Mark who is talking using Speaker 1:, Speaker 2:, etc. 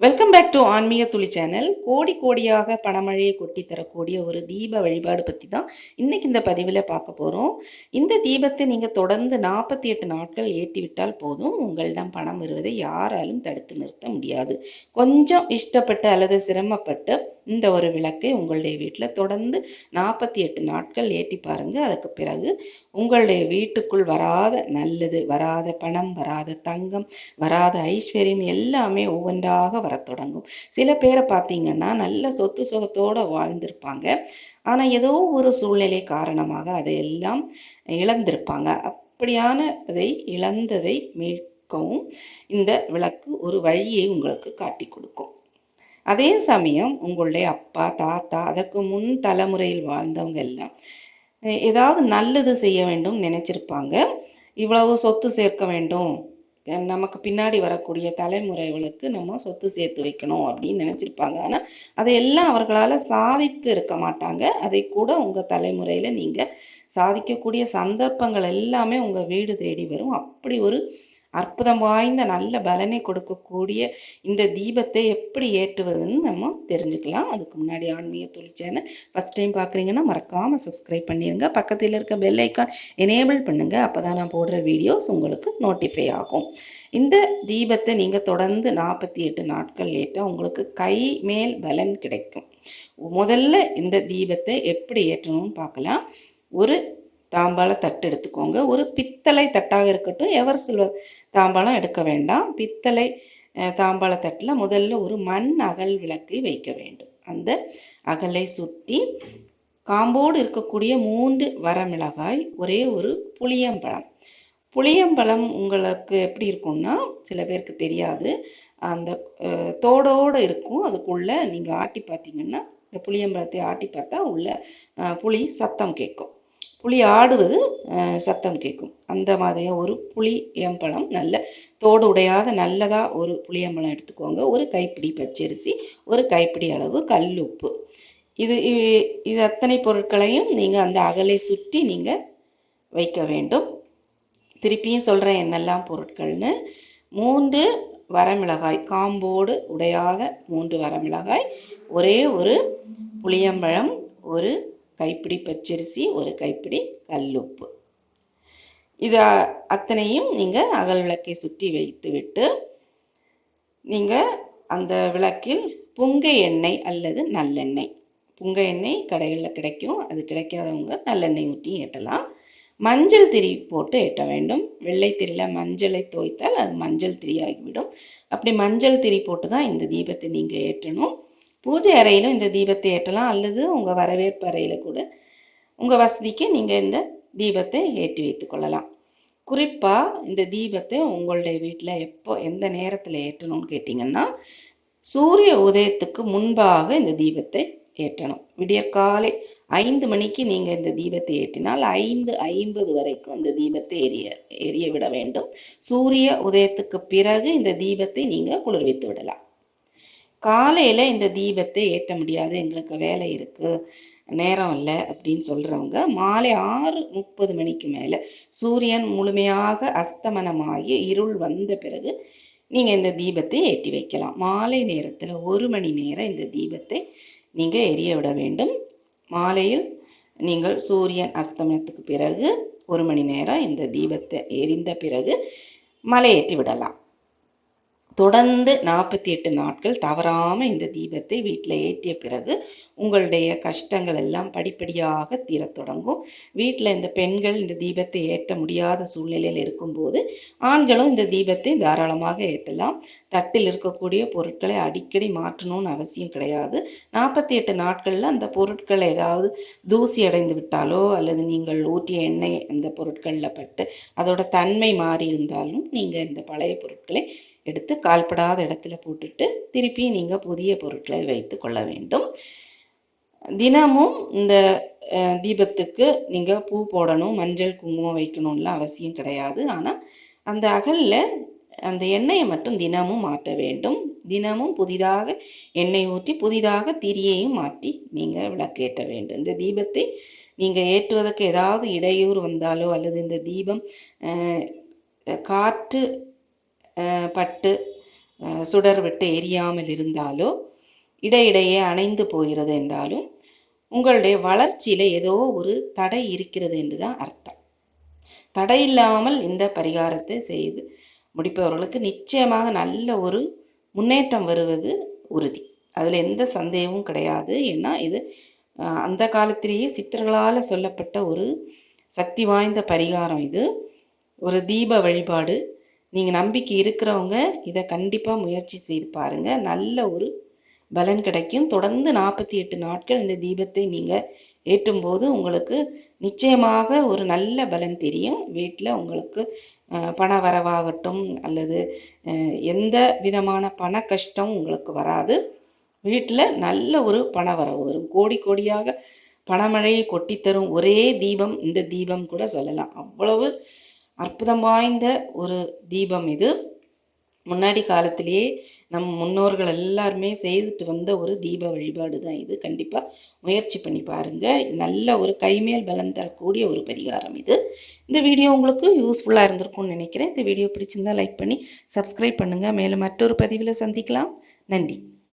Speaker 1: Welcome back to ஆன்மீக துளி channel கோடி கோடியாக பணமழையை கொட்டி தரக்கூடிய ஒரு தீப வழிபாடு பற்றி தான் இன்னைக்கு இந்த பதிவில் பார்க்க போகிறோம் இந்த தீபத்தை நீங்கள் தொடர்ந்து நாற்பத்தி எட்டு நாட்கள் ஏற்றி விட்டால் போதும். உங்களிடம் பணம் வருவதை யாராலும் தடுத்து நிறுத்த முடியாது. கொஞ்சம் இஷ்டப்பட்டு அல்லது சிரமப்பட்டு இந்த ஒரு விளக்கை உங்களுடைய வீட்டில் தொடர்ந்து நாற்பத்தி எட்டு நாட்கள் ஏற்றி பாருங்க. அதுக்கு பிறகு உங்களுடைய வீட்டுக்குள் வராத நல்லது வராத பணம் வராத தங்கம் வராத ஐஸ்வர்யம் எல்லாமே ஒவ்வொன்றாக வரத் தொடங்கும். சில பேரை பார்த்தீங்கன்னா நல்ல சொத்து சுகத்தோடு வாழ்ந்திருப்பாங்க. ஆனால் ஏதோ ஒரு சூழ்நிலை காரணமாக அதையெல்லாம் இழந்திருப்பாங்க. அப்படியான அதை இழந்ததை மீட்கவும் இந்த விளக்கு ஒரு வழியை உங்களுக்கு காட்டி கொடுக்கும். அதே சமயம் உங்களுடைய அப்பா தாத்தா அதற்கு முன் தலைமுறையில் வாழ்ந்தவங்க எல்லாம் ஏதாவது நல்லது செய்ய வேண்டும் நினைச்சிருப்பாங்க. இவ்வளவு சொத்து சேர்க்க வேண்டும். நமக்கு பின்னாடி வரக்கூடிய தலைமுறைகளுக்கு நம்ம சொத்து சேர்த்து வைக்கணும் அப்படின்னு நினைச்சிருப்பாங்க. ஆனா அதையெல்லாம் அவர்களால சாதித்து இருக்க மாட்டாங்க. அதை கூட உங்க தலைமுறையில நீங்க சாதிக்கக்கூடிய சந்தர்ப்பங்கள் எல்லாமே உங்க வீடு தேடி வரும். அப்படி ஒரு அற்புதம் வாய்ந்த நல்ல பலனை கொடுக்கக்கூடிய இந்த தீபத்தை எப்படி ஏற்றுவதுன்னு நம்ம தெரிஞ்சுக்கலாம். அதுக்கு முன்னாடி ஆன்மீக தொழில் சேனல் ஃபர்ஸ்ட் டைம் பார்க்குறீங்கன்னா மறக்காம சப்ஸ்கிரைப் பண்ணிருங்க. பக்கத்தில் இருக்க பெல் ஐக்கான் எனேபிள் பண்ணுங்க. அப்பதான் நான் போடுற வீடியோஸ் உங்களுக்கு நோட்டிஃபை ஆகும். இந்த தீபத்தை நீங்கள் தொடர்ந்து நாற்பத்தி எட்டு நாட்கள் ஏற்றால் உங்களுக்கு கை மேல் பலன் கிடைக்கும். முதல்ல இந்த தீபத்தை எப்படி ஏற்றணும்னு பார்க்கலாம். ஒரு தாம்பாள தட்டு எடுத்துக்கோங்க. ஒரு பித்தளை தட்டாக இருக்கட்டும் எவர் சில்வர் தாம்பாளம் எடுக்க வேண்டாம். பித்தளை தாம்பாள தட்டில் முதல்ல ஒரு மண் அகல் விளக்கை வைக்க வேண்டும். அந்த அகலை சுற்றி காம்போடு இருக்கக்கூடிய மூன்று வரமிளகாய் ஒரே ஒரு புளியம்பழம். புளியம்பழம் உங்களுக்கு எப்படி இருக்கும்னா சில பேருக்கு தெரியாது. அந்த தோடோடு இருக்கும். அதுக்குள்ளே நீங்கள் ஆட்டி பார்த்தீங்கன்னா இந்த புளியம்பழத்தை ஆட்டி பார்த்தா உள்ள புளி சத்தம் கேட்கும். புளி ஆடுவது சத்தம் கேட்கும். அந்த மாதிரியா ஒரு புளியம்பழம் நல்ல தோடு உடையாத நல்லதா ஒரு புளியம்பழம் எடுத்துக்கோங்க. ஒரு கைப்பிடி பச்சரிசி ஒரு கைப்பிடி அளவு கல் உப்பு. இது இது அத்தனை பொருட்களையும் நீங்கள் அந்த அகலை சுற்றி நீங்கள் வைக்க வேண்டும். திருப்பியும் சொல்கிறேன் என்னெல்லாம் பொருட்கள்னு. மூன்று வரமிளகாய் காம்போடு உடையாத மூன்று வரமிளகாய் ஒரே ஒரு புளியம்பழம் ஒரு கைப்பிடி பச்சரிசி ஒரு கைப்பிடி கல்லுப்பு. இது அத்தனையும் நீங்கள் அகல் விளக்கை சுற்றி வைத்துவிட்டு நீங்கள் அந்த விளக்கில் புங்கை எண்ணெய் அல்லது நல்லெண்ணெய். புங்க எண்ணெய் கடைகளில் கிடைக்கும். அது கிடைக்காதவங்க நல்லெண்ணெய் ஊற்றி ஏற்றலாம். மஞ்சள் திரி போட்டு ஏற்ற வேண்டும். வெள்ளை திரியில் மஞ்சளை தோய்த்தால் அது மஞ்சள் திரியாகிவிடும். அப்படி மஞ்சள் திரி போட்டு தான் இந்த தீபத்தை நீங்கள் ஏற்றணும். பூஜை அறையிலும் இந்த தீபத்தை ஏற்றலாம். அல்லது உங்க வரவேற்பு அறையில கூட உங்க வசதிக்கு நீங்க இந்த தீபத்தை ஏற்றி வைத்துக் கொள்ளலாம். குறிப்பா இந்த தீபத்தை உங்களுடைய வீட்டில் எப்போ எந்த நேரத்தில் ஏற்றணும்னு கேட்டீங்கன்னா சூரிய உதயத்துக்கு முன்பாக இந்த தீபத்தை ஏற்றணும். விடியற்காலை ஐந்து மணிக்கு நீங்க இந்த தீபத்தை ஏற்றினால் ஐந்து ஐம்பது வரைக்கும் இந்த தீபத்தை எரிய எரிய விட வேண்டும். சூரிய உதயத்துக்கு பிறகு இந்த தீபத்தை நீங்க குளிர்வித்து விடலாம். காலையில இந்த தீபத்தை ஏற்ற முடியாது எங்களுக்கு வேலை இருக்கு நேரம் இல்லை அப்படின்னு சொல்றவங்க மாலை ஆறு முப்பது மணிக்கு மேல சூரியன் முழுமையாக அஸ்தமனமாகி இருள் வந்த பிறகு நீங்க இந்த தீபத்தை ஏற்றி வைக்கலாம். மாலை நேரத்துல ஒரு மணி நேரம் இந்த தீபத்தை நீங்க எரிய விட வேண்டும். மாலையில் நீங்கள் சூரியன் அஸ்தமனத்துக்கு பிறகு ஒரு மணி நேரம் இந்த தீபத்தை எரிந்த பிறகு மலையேற்றி விடலாம். தொடர்ந்து நாற்பத்தி எட்டு நாட்கள் தவறாம இந்த தீபத்தை வீட்டில் ஏற்றிய பிறகு உங்களுடைய கஷ்டங்கள் எல்லாம் படிப்படியாக தீரத் தொடங்கும். வீட்டில் இந்த பெண்கள் இந்த தீபத்தை ஏற்ற முடியாத சூழ்நிலையில் இருக்கும்போது ஆண்களும் இந்த தீபத்தை தாராளமாக ஏற்றலாம். தட்டில் இருக்கக்கூடிய பொருட்களை அடிக்கடி மாற்றணும்னு அவசியம் கிடையாது. நாற்பத்தி எட்டு நாட்களில் அந்த பொருட்கள் ஏதாவது தூசி அடைந்து விட்டாலோ அல்லது நீங்கள் ஊற்றிய எண்ணெய் அந்த பொருட்களில் பட்டு அதோட தன்மை மாறி இருந்தாலும் நீங்கள் இந்த பழைய பொருட்களை எடுத்து கால்படாத இடத்துல போட்டுட்டு திருப்பி நீங்கள் புதிய பொருட்களை வைத்து கொள்ள வேண்டும். தினமும் இந்த தீபத்துக்கு நீங்கள் பூ போடணும் மஞ்சள் குங்குமம் வைக்கணும்லாம் அவசியம் கிடையாது. ஆனால் அந்த அகலில் அந்த எண்ணெயை மட்டும் தினமும் மாற்ற வேண்டும். தினமும் புதிதாக எண்ணெய் ஊற்றி புதிதாக திரியையும் மாற்றி நீங்கள் விளக்கேற்ற வேண்டும். இந்த தீபத்தை நீங்கள் ஏற்றுவதற்கு ஏதாவது இடையூறு வந்தாலோ அல்லது இந்த தீபம் காற்று பட்டு சுடர் விட்டு எரியாமல் இருந்தாலோ இடையிடையே அணைந்து போகிறது என்றாலும் உங்களுடைய வளர்ச்சியில ஏதோ ஒரு தடை இருக்கிறது என்றுதான் அர்த்தம். தடை இல்லாமல் இந்த பரிகாரத்தை செய்து முடிப்பவர்களுக்கு நிச்சயமாக நல்ல ஒரு முன்னேற்றம் வருவது உறுதி. அதுல எந்த சந்தேகமும் கிடையாது. ஏன்னா இது அந்த காலத்திலேயே சித்தர்களால சொல்லப்பட்ட ஒரு சக்தி வாய்ந்த பரிகாரம் இது. ஒரு தீப வழிபாடு நீங்கள் நம்பிக்கை இருக்கிறவங்க இதை கண்டிப்பாக முயற்சி செய்து பாருங்க. நல்ல ஒரு பலன் கிடைக்கும். தொடர்ந்து நாற்பத்தி எட்டு நாட்கள் இந்த தீபத்தை நீங்கள் ஏற்றும் போது உங்களுக்கு நிச்சயமாக ஒரு நல்ல பலன் தெரியும். வீட்டில் உங்களுக்கு பண வரவாகட்டும் அல்லது எந்த விதமான பண கஷ்டம் உங்களுக்கு வராது. வீட்டில் நல்ல ஒரு பண வரவு வரும். கோடி கோடியாக பணமழையை கொட்டித்தரும் ஒரே தீபம் இந்த தீபம் கூட சொல்லலாம். அவ்வளவு அற்புதம் வாய்ந்த ஒரு தீபம் இது. முன்னாடி காலத்திலேயே நம் முன்னோர்கள் எல்லாருமே செய்துட்டு வந்த ஒரு தீப வழிபாடு தான் இது. கண்டிப்பா முயற்சி பண்ணி பாருங்க. நல்ல ஒரு கைமேல் பலம் தரக்கூடிய ஒரு பரிகாரம் இது. இந்த வீடியோ உங்களுக்கு யூஸ்ஃபுல்லா இருந்திருக்கும்னு நினைக்கிறேன். இந்த வீடியோ பிடிச்சிருந்தா லைக் பண்ணி சப்ஸ்கிரைப் பண்ணுங்க. மேலும் மற்றொரு பதிவில் சந்திக்கலாம். நன்றி.